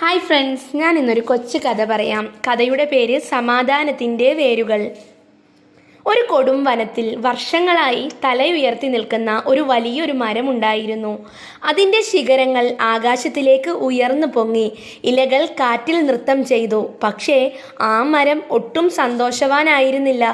Hi friends ഞാൻ ഇന്നൊരു കൊച്ചു കഥ പറയാം. കഥയുടെ പേര് സമാധാനത്തിന്റെ വേരുകൾ. ഒരു കൊടും വനത്തിൽ വർഷങ്ങളായി തലയുയർത്തി നിൽക്കുന്ന ഒരു വലിയൊരു മരമുണ്ടായിരുന്നു. അതിന്റെ ശിഖരങ്ങൾ ആകാശത്തിലേക്ക് ഉയർന്നു പൊങ്ങി ഇലകൾ കാറ്റിൽ നൃത്തം ചെയ്തു. പക്ഷേ ആ മരം ഒട്ടും സന്തോഷവാനായിരുന്നില്ല.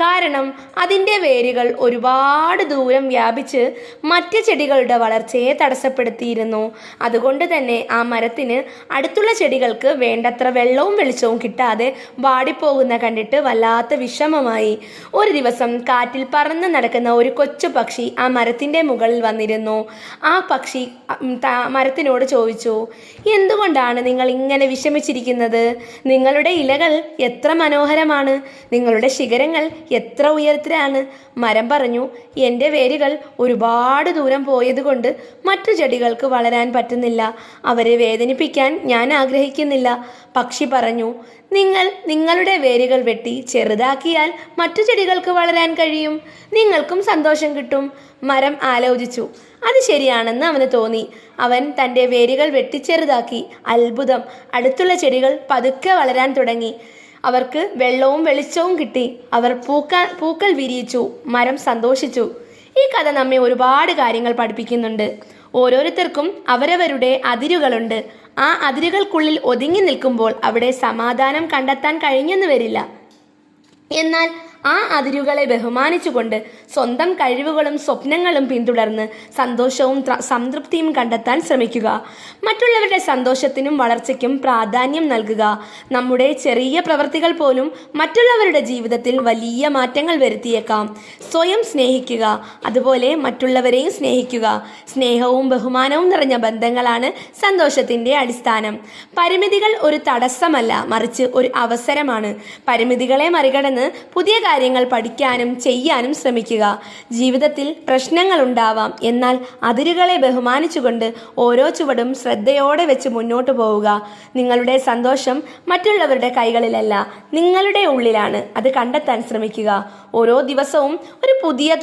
കാരണം അതിന്റെ വേരുകൾ ഒരുപാട് ദൂരം വ്യാപിച്ച് മറ്റ് ചെടികളുടെ വളർച്ചയെ തടസ്സപ്പെടുത്തിയിരുന്നു. അതുകൊണ്ട് തന്നെ ആ മരത്തിന് അടുത്തുള്ള ചെടികൾക്ക് വേണ്ടത്ര വെള്ളവും വെളിച്ചവും കിട്ടാതെ വാടിപ്പോകുന്ന കണ്ടിട്ട് വല്ലാത്ത വിഷമമായി. ഒരു ദിവസം കാറ്റിൽ പറന്ന് നടക്കുന്ന ഒരു കൊച്ചു പക്ഷി ആ മരത്തിന്റെ മുകളിൽ വന്നിരുന്നു. ആ പക്ഷി മരത്തിനോട് ചോദിച്ചു എന്തുകൊണ്ടാണ് നിങ്ങൾ ഇങ്ങനെ വിഷമിച്ചിരിക്കുന്നത്? നിങ്ങളുടെ ഇലകൾ എത്ര മനോഹരമാണ്. നിങ്ങളുടെ ശിഖരങ്ങൾ എത്ര ഉയരത്തിലാണ്. മരം പറഞ്ഞു എന്റെ വേരുകൾ ഒരുപാട് ദൂരം പോയതുകൊണ്ട് മറ്റു ചെടികൾക്ക് വളരാൻ പറ്റുന്നില്ല. അവരെ വേദനിപ്പിക്കാൻ ഞാൻ ആഗ്രഹിക്കുന്നില്ല. പക്ഷി പറഞ്ഞു നിങ്ങൾ നിങ്ങളുടെ വേരുകൾ വെട്ടി ചെറുതാക്കിയാൽ മറ്റു ചെടികൾക്ക് വളരാൻ കഴിയും. നിങ്ങൾക്കും സന്തോഷം കിട്ടും. മരം ആലോചിച്ചു. അത് ശരിയാണെന്ന് അവന് തോന്നി. അവൻ തന്റെ വേരുകൾ വെട്ടിച്ചെറുതാക്കി അത്ഭുതം. അടുത്തുള്ള ചെടികൾ പതുക്കെ വളരാൻ തുടങ്ങി. അവർക്ക് വെള്ളവും വെളിച്ചവും കിട്ടി. അവർ പൂക്ക പൂക്കൾ വിരിയിച്ചു. മരം സന്തോഷിച്ചു. ഈ കഥ നമ്മെ ഒരുപാട് കാര്യങ്ങൾ പഠിപ്പിക്കുന്നുണ്ട്. ഓരോരുത്തർക്കും അവരവരുടെ അതിരുകളുണ്ട്. ആ അതിരുകൾക്കുള്ളിൽ ഒതുങ്ങി നിൽക്കുമ്പോൾ അവിടെ സമാധാനം കണ്ടെത്താൻ കഴിഞ്ഞെന്ന് വരില്ല. എന്നാൽ ആ അതിരുകളെ ബഹുമാനിച്ചുകൊണ്ട് സ്വന്തം കഴിവുകളും സ്വപ്നങ്ങളും പിന്തുടർന്ന് സന്തോഷവും സംതൃപ്തിയും കണ്ടെത്താൻ ശ്രമിക്കുക. മറ്റുള്ളവരുടെ സന്തോഷത്തിനും വളർച്ചയ്ക്കും പ്രാധാന്യം നൽകുക. നമ്മുടെ ചെറിയ പ്രവൃത്തികൾ പോലും മറ്റുള്ളവരുടെ ജീവിതത്തിൽ വലിയ മാറ്റങ്ങൾ വരുത്തിയേക്കാം. സ്വയം സ്നേഹിക്കുക. അതുപോലെ മറ്റുള്ളവരെയും സ്നേഹിക്കുക. സ്നേഹവും ബഹുമാനവും നിറഞ്ഞ ബന്ധങ്ങളാണ് സന്തോഷത്തിന്റെ അടിസ്ഥാനം. പരിമിതികൾ ഒരു തടസ്സമല്ല മറിച്ച് ഒരു അവസരമാണ്. പരിമിതികളെ മറികടന്ന് പുതിയ കാര്യങ്ങൾ പഠിക്കാനും ചെയ്യാനും ശ്രമിക്കുക. ജീവിതത്തിൽ പ്രശ്നങ്ങൾ ഉണ്ടാവാം എന്നാൽ അതിരുകളെ ബഹുമാനിച്ചുകൊണ്ട് ഓരോ ചുവടും ശ്രദ്ധയോടെ വെച്ച് മുന്നോട്ട് പോവുക. നിങ്ങളുടെ സന്തോഷം മറ്റുള്ളവരുടെ കൈകളിലല്ല നിങ്ങളുടെ ഉള്ളിലാണ്. അത് കണ്ടെത്താൻ ശ്രമിക്കുക. ഓരോ ദിവസവും ഒരു പുതിയ